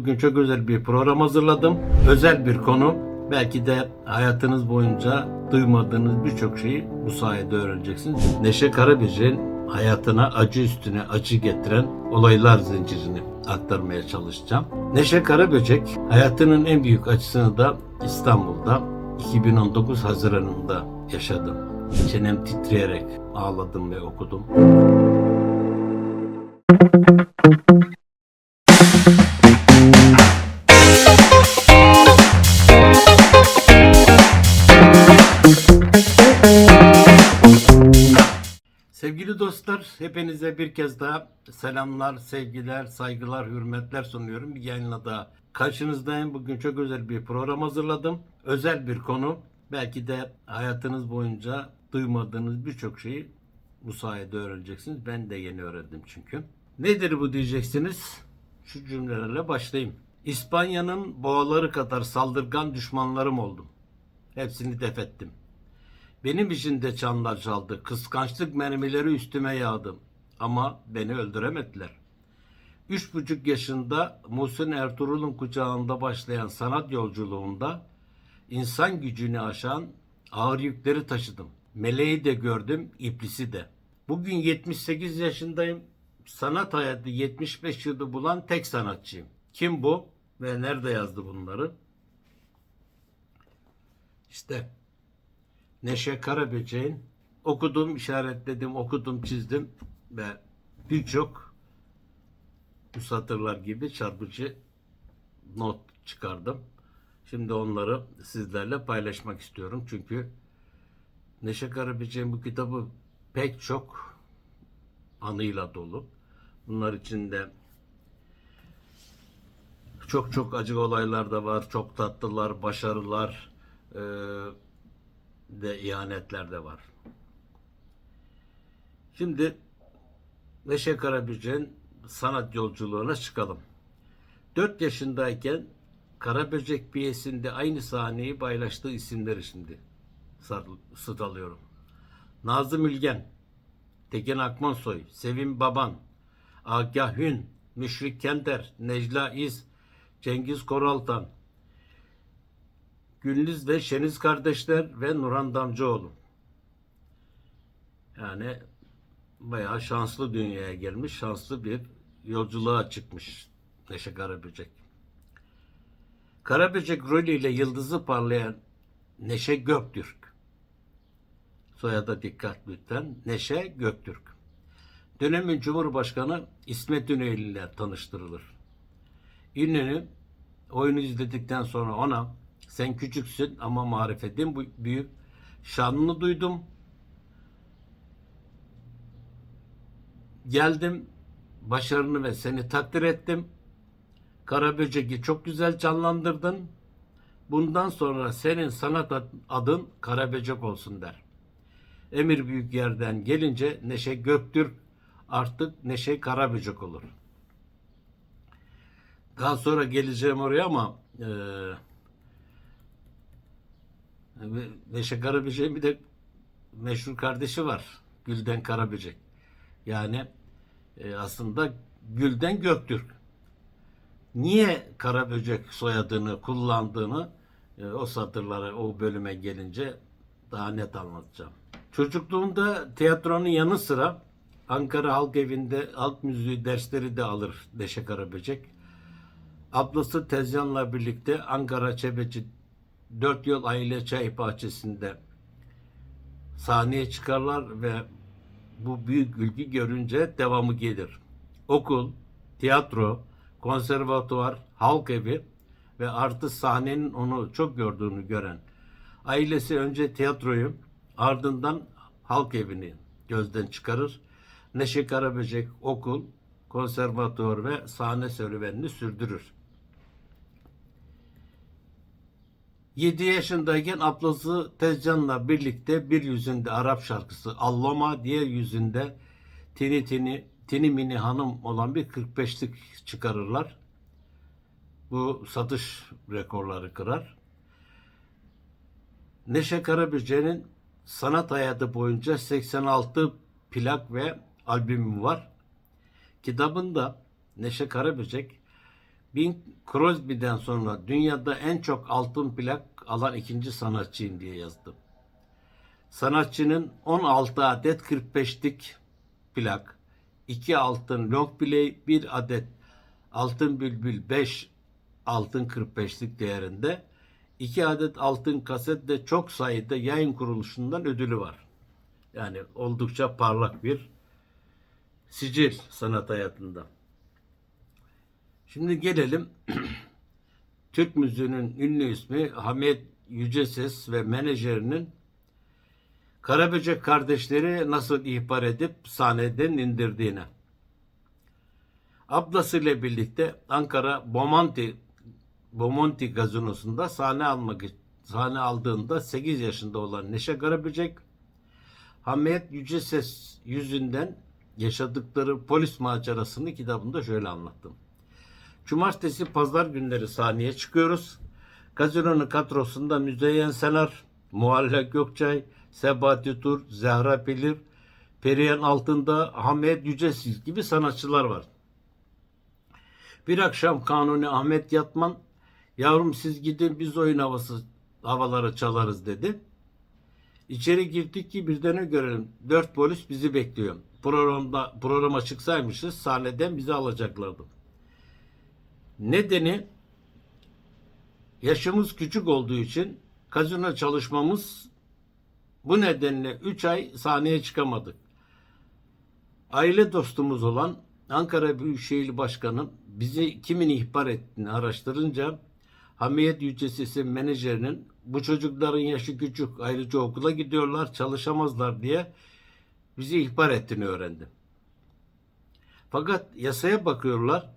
bugün çok özel bir program hazırladım. Özel bir konu. Belki de hayatınız boyunca duymadığınız birçok şeyi bu sayede öğreneceksiniz. Neşe Karaböcek'in hayatına acı üstüne acı getiren olaylar zincirini aktarmaya çalışacağım. Neşe Karaböcek hayatının en büyük acısını da İstanbul'da 2019 Haziran'ında yaşadım. Çenem titreyerek ağladım ve okudum. Sevgili dostlar, hepinize bir kez daha selamlar, sevgiler, saygılar, hürmetler sunuyorum. Bir yayınla daha karşınızdayım. Bugün çok özel bir program hazırladım. Özel bir konu. Belki de hayatınız boyunca duymadığınız birçok şeyi bu sayede öğreneceksiniz. Ben de yeni öğrendim çünkü. Nedir bu diyeceksiniz? Şu cümlelerle başlayayım. İspanya'nın boğaları kadar saldırgan düşmanlarım oldum. Hepsini def ettim. Benim için de çanlar çaldı. Kıskançlık mermileri üstüme yağdı. Ama beni öldüremediler. Üç buçuk yaşında Muhsin Ertuğrul'un kucağında başlayan sanat yolculuğunda insan gücünü aşan ağır yükleri taşıdım. Meleği de gördüm, iblisi de. Bugün 78 yaşındayım. Sanat hayatı 75 yılı bulan tek sanatçıyım. Kim bu ve nerede yazdı bunları? İşte Neşe Karaböcek'in okudum, işaretledim, okudum, çizdim ve birçok bu satırlar gibi çarpıcı not çıkardım. Şimdi onları sizlerle paylaşmak istiyorum. Çünkü Neşe Karaböcek'in bu kitabı pek çok anıyla dolu. Bunlar içinde çok çok acı olaylar da var. Çok tatlılar, başarılar, eee de ihanetler de var. Şimdi Neşe Karaböcek'in sanat yolculuğuna çıkalım. 4 yaşındayken Karaböcek piyesinde aynı sahneyi paylaştığı isimleri şimdi sar- sıralıyorum. Nazım Ülgen, Tekin Akmansoy, Sevim Baban, Agah Hün, Müşrik Kenter, Necla İz, Cengiz Koraltan, Güliz ve Şeniz kardeşler ve Nurhan Damcıoğlu. Yani bayağı şanslı dünyaya gelmiş, şanslı bir yolculuğa çıkmış Neşe Karaböcek. Karaböcek rolüyle yıldızı parlayan Neşe Göktürk. Soyada dikkat lütfen. Neşe Göktürk. Dönemin Cumhurbaşkanı İsmet İnönü ile tanıştırılır. İnönü oyunu izledikten sonra ona sen küçüksün ama marifetin büyük. Şanını duydum. Geldim. Başarını ve seni takdir ettim. Karaböcek'i çok güzel canlandırdın. Bundan sonra senin sanat ad- adın Karaböcek olsun der. Emir büyük yerden gelince Neşe Göktürk artık Neşe Karaböcek olur. Daha sonra geleceğim oraya ama eee Neşe Karaböcek'in bir de meşhur kardeşi var. Gülden Karaböcek. Yani e, aslında Gülden Göktürk. Niye Karaböcek soyadını kullandığını e, o satırlara, o bölüme gelince daha net anlatacağım. Çocukluğunda tiyatronun yanı sıra Ankara Halk Evi'nde halk müziği dersleri de alır Neşe Karaböcek. Ablası Tezcan'la birlikte Ankara Çebeci Dört Yol Aile Çay Bahçesi'nde sahneye çıkarlar ve bu büyük ilgi görünce devamı gelir. Okul, tiyatro, konservatuvar, halk evi ve artı sahnenin onu çok gördüğünü gören ailesi önce tiyatroyu ardından halk evini gözden çıkarır. Neşe Karaböcek okul, konservatuvar ve sahne serüvenini sürdürür. 7 yaşındayken ablası Tezcan'la birlikte bir yüzünde Arap şarkısı Allama, diğer yüzünde Tini Tini Tini Mini Hanım olan bir 45'lik çıkarırlar. Bu satış rekorları kırar. Neşe Karaböcek'in sanat hayatı boyunca 86 plak ve albümü var. Kitabında Neşe Karaböcek Bing Crosby'den sonra dünyada en çok altın plak alan ikinci sanatçıyım diye yazdım. Sanatçının 16 adet 45'lik plak, 2 altın long play, 1 adet altın bülbül 5 altın 45'lik değerinde, 2 adet altın kaset de çok sayıda yayın kuruluşundan ödülü var. Yani oldukça parlak bir sicil sanat hayatında. Şimdi gelelim Türk müziğinin ünlü ismi Hamit Yüceses ve menajerinin Karaböcek kardeşleri nasıl ihbar edip sahneden indirdiğine. Ablasıyla birlikte Ankara Bomonti Bomonti gazinosunda sahne almak sahne aldığında 8 yaşında olan Neşe Karaböcek Hamiyet Yüceses yüzünden yaşadıkları polis macerasını kitabında şöyle anlattım. Cumartesi pazar günleri sahneye çıkıyoruz. Gazinonun kadrosunda Müzeyyen Senar, Muhalle Gökçay, Sebati Tur, Zehra Pelir, Perihan Altında, Hamiyet Yücesiz gibi sanatçılar var. Bir akşam Kanuni Ahmet Yatman, yavrum siz gidin biz oyun havası havaları çalarız dedi. İçeri girdik ki birden ne görelim. Dört polis bizi bekliyor. Programda programa çıksaymışız sahneden bizi alacaklardı. Nedeni yaşımız küçük olduğu için kazino çalışmamız bu nedenle 3 ay sahneye çıkamadık. Aile dostumuz olan Ankara Büyükşehir Başkanı bizi kimin ihbar ettiğini araştırınca Hamiyet Yücesisi menajerinin bu çocukların yaşı küçük ayrıca okula gidiyorlar çalışamazlar diye bizi ihbar ettiğini öğrendim. Fakat yasaya bakıyorlar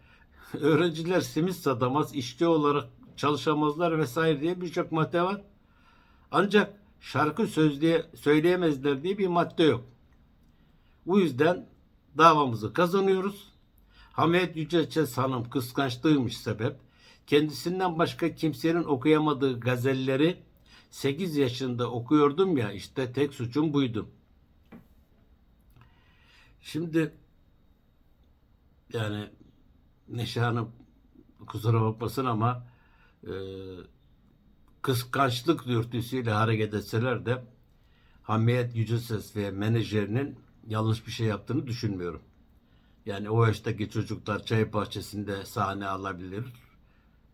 öğrenciler simit satamaz, işçi olarak çalışamazlar vesaire diye birçok madde var. Ancak şarkı sözleye, söyleyemezler diye bir madde yok. Bu yüzden davamızı kazanıyoruz. Hamiyet Yüceçes Hanım kıskançlığıymış sebep. Kendisinden başka kimsenin okuyamadığı gazelleri 8 yaşında okuyordum ya işte tek suçum buydu. Şimdi yani Neşe Hanım kusura bakmasın ama e, kıskançlık dürtüsüyle hareket etseler de Hamiyet Yüceses ve menajerinin yanlış bir şey yaptığını düşünmüyorum. Yani o yaştaki çocuklar çay bahçesinde sahne alabilir.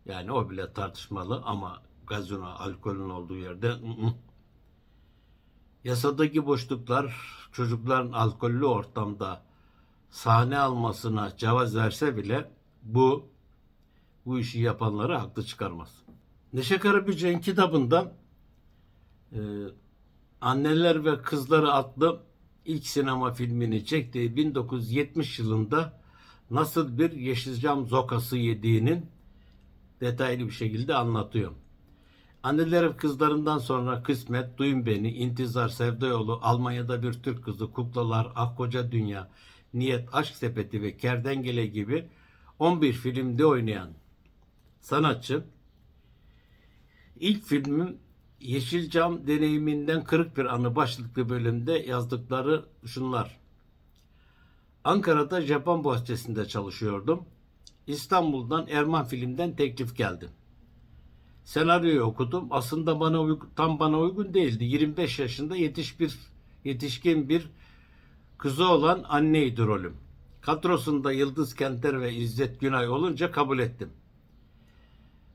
Yani o bile tartışmalı ama gazino, alkolün olduğu yerde yasadaki boşluklar çocukların alkollü ortamda sahne almasına cevaz verse bile bu bu işi yapanları haklı çıkarmaz. Neşe Karabücek'in kitabında e, Anneler ve Kızları adlı ilk sinema filmini çektiği 1970 yılında nasıl bir Yeşilcam zokası yediğinin detaylı bir şekilde anlatıyor. Anneler ve kızlarından sonra Kısmet, Duyun Beni, İntizar, Sevda Yolu, Almanya'da bir Türk kızı, Kuklalar, Ah Koca Dünya, Niyet, Aşk Sepeti ve Kerdengele gibi 11 filmde oynayan sanatçı ilk filmim Yeşilcam deneyiminden kırık bir anı başlıklı bölümde yazdıkları şunlar. Ankara'da Japon bahçesinde çalışıyordum. İstanbul'dan Erman Film'den teklif geldi. Senaryoyu okudum. Aslında bana tam bana uygun değildi. 25 yaşında yetiş bir, yetişkin bir kızı olan anneydi rolüm. Kadrosunda Yıldız Kenter ve İzzet Günay olunca kabul ettim.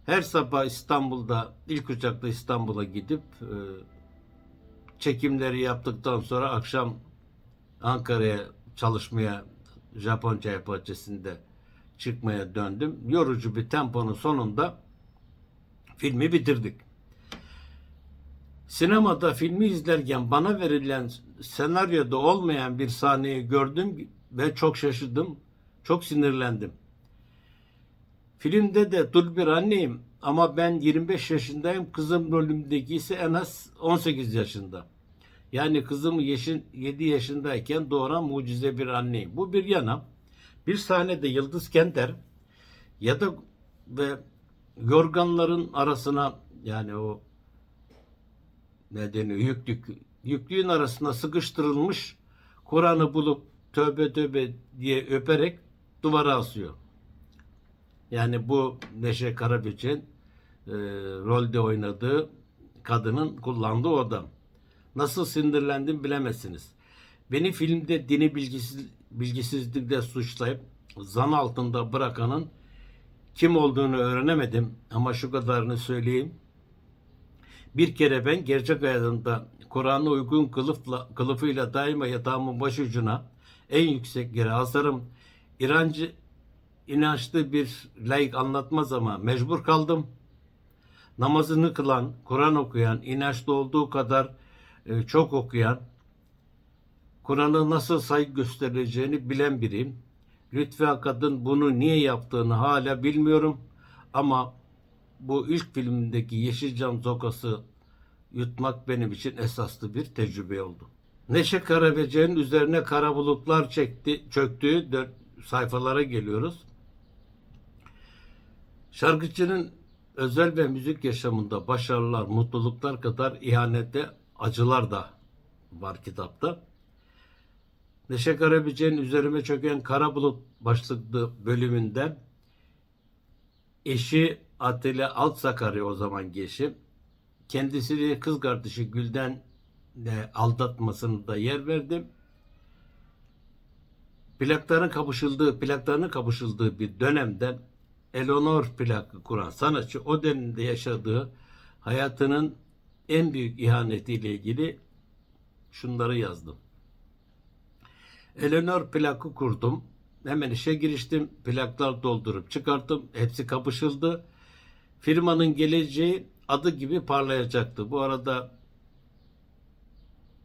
Her sabah İstanbul'da ilk uçakla İstanbul'a gidip e, çekimleri yaptıktan sonra akşam Ankara'ya çalışmaya Japon çay bahçesinde çıkmaya döndüm. Yorucu bir temponun sonunda filmi bitirdik. Sinemada filmi izlerken bana verilen senaryoda olmayan bir sahneyi gördüm ve çok şaşırdım. Çok sinirlendim. Filmde de dul bir anneyim ama ben 25 yaşındayım. Kızım rolümdeki ise en az 18 yaşında. Yani kızımı yaşın, 7 yaşındayken doğuran mucize bir anneyim. Bu bir yana. Bir sahnede Yıldız Kenter ya da ve yorganların arasına yani o ne deniyor yüklük yüklüğün arasına sıkıştırılmış Kur'an'ı bulup tövbe tövbe diye öperek duvara asıyor. Yani bu Neşe Karaböcek'in e, rolde oynadığı kadının kullandığı odam. Nasıl sinirlendim bilemezsiniz. Beni filmde dini bilgisiz, bilgisizlikle suçlayıp zan altında bırakanın kim olduğunu öğrenemedim ama şu kadarını söyleyeyim. Bir kere ben gerçek hayatımda Kur'an'a uygun kılıfla, kılıfıyla daima yatağımın başucuna en yüksek yere asarım. İrancı inançlı bir layık anlatmaz ama mecbur kaldım. Namazını kılan, Kur'an okuyan, inançlı olduğu kadar e, çok okuyan, Kur'an'a nasıl saygı gösterileceğini bilen biriyim. Lütfi Akad'ın bunu niye yaptığını hala bilmiyorum. Ama bu ilk filmindeki Yeşilcam zokası yutmak benim için esaslı bir tecrübe oldu. Neşe Karaböcek'in üzerine kara bulutlar çekti, çöktüğü dört sayfalara geliyoruz. Şarkıcının özel ve müzik yaşamında başarılar, mutluluklar kadar ihanette acılar da var kitapta. Neşe Karaböcek'in üzerime çöken kara bulut başlıklı bölümünde eşi Atilla Altsakarı o zaman eşi kendisini kız kardeşi Gülden de aldatmasını da yer verdim. Plakların kapışıldığı, plaklarının kapışıldığı bir dönemde Eleanor plakı kuran sanatçı o dönemde yaşadığı hayatının en büyük ihanetiyle ilgili şunları yazdım. Eleanor plakı kurdum. Hemen işe giriştim. Plaklar doldurup çıkarttım. Hepsi kapışıldı. Firmanın geleceği adı gibi parlayacaktı. Bu arada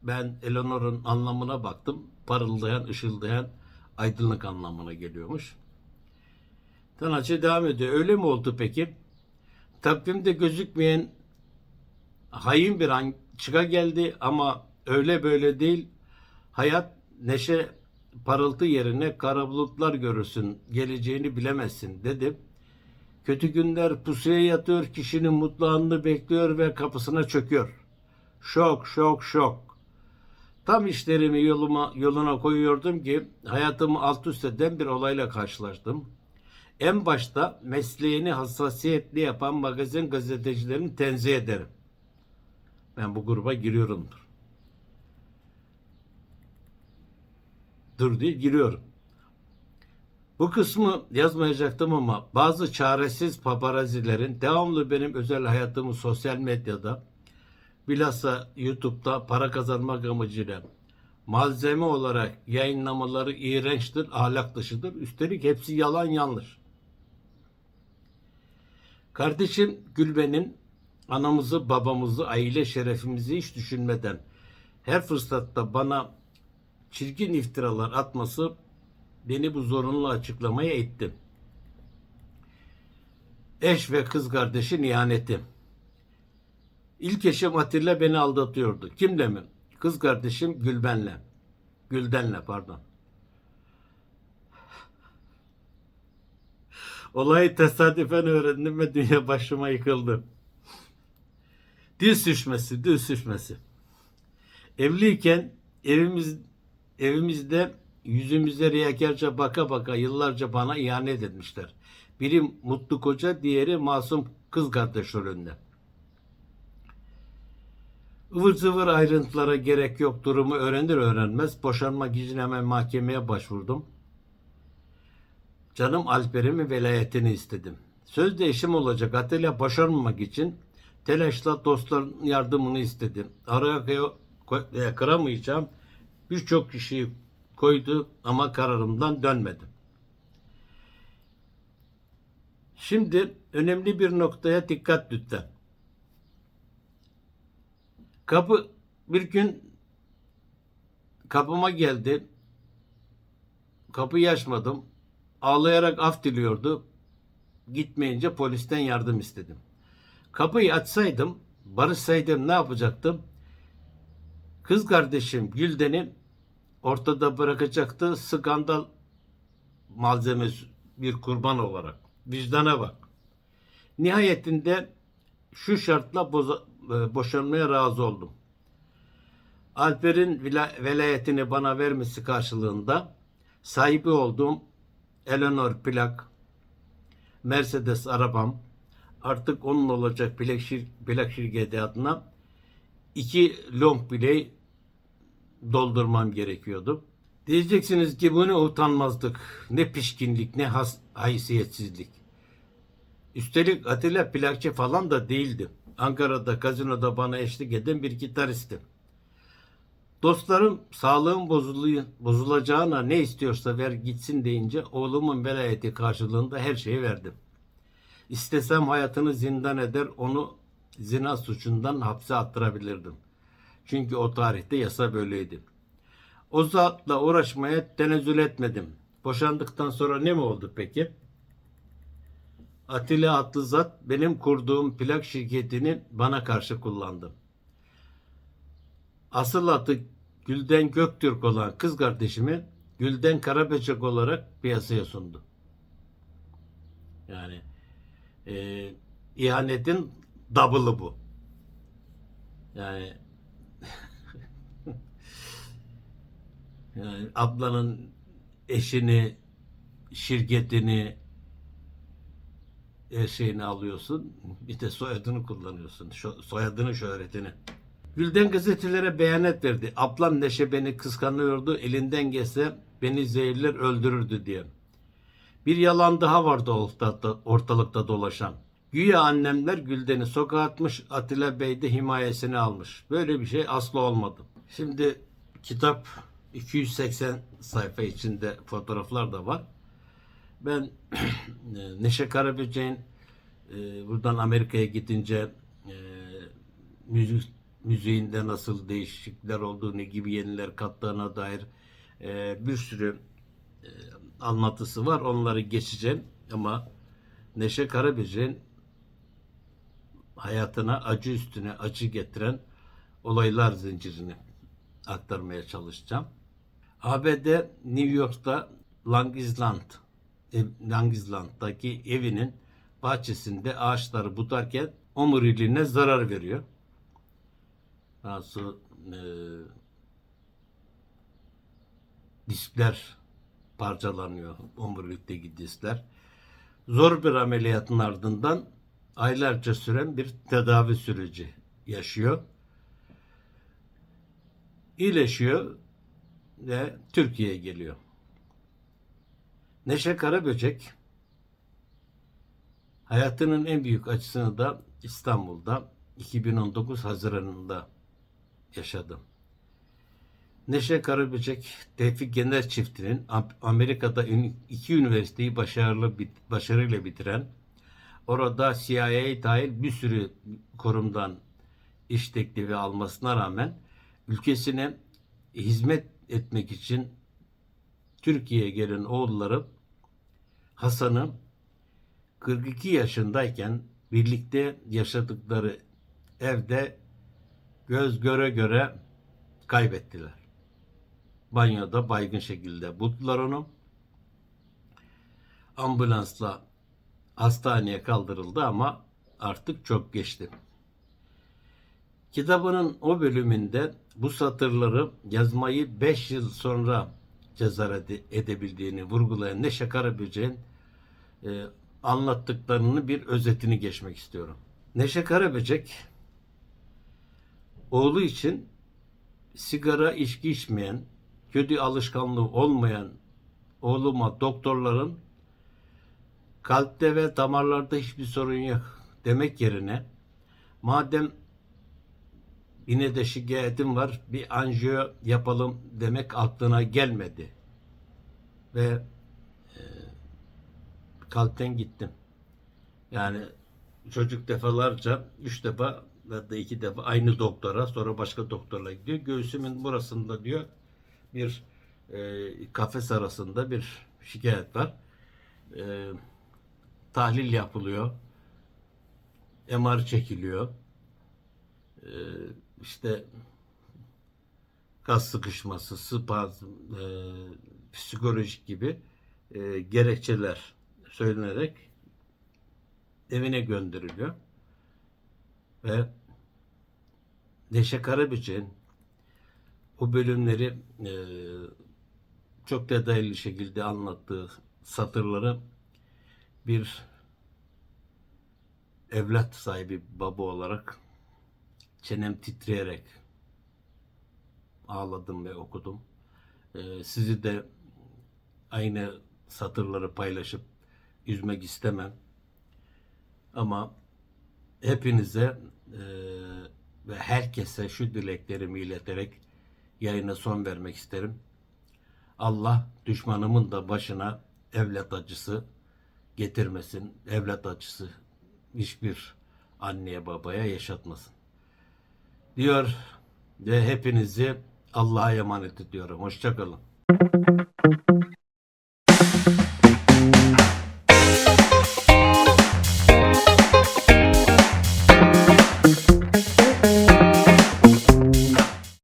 ben Eleanor'un anlamına baktım. Parıldayan, ışıldayan, aydınlık anlamına geliyormuş. Sanatçı devam ediyor. Öyle mi oldu peki? Takvimde gözükmeyen hain bir an çıka geldi ama öyle böyle değil. Hayat neşe parıltı yerine kara bulutlar görürsün. Geleceğini bilemezsin dedi. Kötü günler pusuya yatıyor, kişinin mutlu anını bekliyor ve kapısına çöküyor. Şok, şok, şok. Tam işlerimi yoluma, yoluna koyuyordum ki hayatımı alt üst eden bir olayla karşılaştım. En başta mesleğini hassasiyetli yapan magazin gazetecilerini tenzih ederim. Ben bu gruba giriyorumdur. Dur diye giriyorum. Bu kısmı yazmayacaktım ama bazı çaresiz paparazilerin devamlı benim özel hayatımı sosyal medyada bilhassa YouTube'da para kazanmak amacıyla malzeme olarak yayınlamaları iğrençtir, ahlak dışıdır. Üstelik hepsi yalan yanlış. Kardeşim Gülben'in anamızı, babamızı, aile şerefimizi hiç düşünmeden her fırsatta bana çirkin iftiralar atması beni bu zorunlu açıklamaya itti. Eş ve kız kardeşin ihaneti. İlk eşim Atilla beni aldatıyordu. Kimle mi? Kız kardeşim Gülben'le. Gülden'le pardon. Olayı tesadüfen öğrendim ve dünya başıma yıkıldı. Dil sürçmesi, dil sürçmesi. Evliyken evimiz evimizde yüzümüze riyakarca baka baka yıllarca bana ihanet etmişler. Biri mutlu koca, diğeri masum kız kardeş rolünde. Ivır zıvır ayrıntılara gerek yok durumu öğrenir öğrenmez boşanmak için hemen mahkemeye başvurdum. Canım Alper'imin velayetini istedim. Sözde eşim olacak Atilla boşanmamak için telaşla dostların yardımını istedim. Araya kıy- kıramayacağım birçok kişiyi koydu ama kararımdan dönmedim. Şimdi önemli bir noktaya dikkat lütfen. Kapı bir gün kapıma geldi. Kapıyı açmadım. Ağlayarak af diliyordu. Gitmeyince polisten yardım istedim. Kapıyı açsaydım, barışsaydım ne yapacaktım? Kız kardeşim Gülden'i ortada bırakacaktı skandal malzemesi bir kurban olarak. Vicdana bak. Nihayetinde şu şartla boza, boşanmaya razı oldum. Alper'in velayetini bana vermesi karşılığında sahibi olduğum Eleanor plak Mercedes arabam artık onun olacak plak, şir, plak şirketi adına iki long play doldurmam gerekiyordu. Diyeceksiniz ki bu ne utanmazlık, ne pişkinlik, ne has, haysiyetsizlik. Üstelik Atilla plakçı falan da değildi. Ankara'da gazinoda bana eşlik eden bir gitaristim. Dostlarım sağlığım bozuluyor, bozulacağına ne istiyorsa ver gitsin deyince oğlumun velayeti karşılığında her şeyi verdim. İstesem hayatını zindan eder onu zina suçundan hapse attırabilirdim. Çünkü o tarihte yasa böyleydi. O zatla uğraşmaya tenezzül etmedim. Boşandıktan sonra ne mi oldu peki? Atilla adlı zat benim kurduğum plak şirketini bana karşı kullandı. Asıl adı Gülden Göktürk olan kız kardeşimi Gülden Karaböcek olarak piyasaya sundu. Yani e, ihanetin double'ı bu. Yani yani ablanın eşini, şirketini, şeyini alıyorsun. Bir de soyadını kullanıyorsun. Şu- soyadını, şöhretini. Gülden gazetelere beyanet verdi. Ablam Neşe beni kıskanıyordu. Elinden gelse beni zehirler öldürürdü diye. Bir yalan daha vardı ortalıkta, ortalıkta dolaşan. Güya annemler Gülden'i sokağa atmış, Atilla Bey de himayesini almış. Böyle bir şey asla olmadı. Şimdi kitap 280 sayfa içinde fotoğraflar da var. Ben Neşe Karaböcek'in e, buradan Amerika'ya gidince e, müzik müziğinde nasıl değişiklikler olduğunu gibi yeniler kattığına dair e, bir sürü e, anlatısı var. Onları geçeceğim ama Neşe Karaböcek'in hayatına acı üstüne acı getiren olaylar zincirini aktarmaya çalışacağım. ABD New York'ta Long Island Island'daki evinin bahçesinde ağaçları budarken omuriliğine zarar veriyor. Nasıl e, diskler parçalanıyor omurilikteki diskler. Zor bir ameliyatın ardından aylarca süren bir tedavi süreci yaşıyor. İyileşiyor ve Türkiye'ye geliyor. Neşe Karaböcek hayatının en büyük acısını da İstanbul'da 2019 Haziran'ında yaşadı. Neşe Karaböcek, Tevfik Yener çiftinin Am- Amerika'da iki üniversiteyi başarılı başarıyla bitiren, orada CIA dahil bir sürü kurumdan iş teklifi almasına rağmen ülkesine hizmet etmek için Türkiye'ye gelen oğulları Hasan'ı 42 yaşındayken birlikte yaşadıkları evde göz göre göre kaybettiler. Banyoda baygın şekilde buldular onu. Ambulansla hastaneye kaldırıldı ama artık çok geçti. Kitabının o bölümünde bu satırları yazmayı 5 yıl sonra cesaret edebildiğini vurgulayan Neşe Karaböcek'in e, anlattıklarını bir özetini geçmek istiyorum. Neşe Karaböcek oğlu için sigara içki içmeyen, kötü alışkanlığı olmayan oğluma doktorların kalpte ve damarlarda hiçbir sorun yok demek yerine madem yine de şikayetim var bir anjiyo yapalım demek aklına gelmedi. Ve kalpten gittim. Yani çocuk defalarca üç defa da iki defa aynı doktora sonra başka doktorla gidiyor. Göğsümün burasında diyor bir e, kafes arasında bir şikayet var. E, tahlil yapılıyor. MR çekiliyor. E, işte gaz sıkışması, spazm, e, psikolojik gibi e, gerekçeler söylenerek evine gönderiliyor. Ve Neşe Karaböcek'in o bölümleri e, çok detaylı şekilde anlattığı satırları bir evlat sahibi baba olarak çenem titreyerek ağladım ve okudum. Ee, sizi de aynı satırları paylaşıp üzmek istemem. Ama hepinize e, ve herkese şu dileklerimi ileterek yayına son vermek isterim. Allah düşmanımın da başına evlat acısı getirmesin. Evlat acısı hiçbir anneye babaya yaşatmasın. Diyor ve hepinizi Allah'a emanet ediyorum. Hoşçakalın.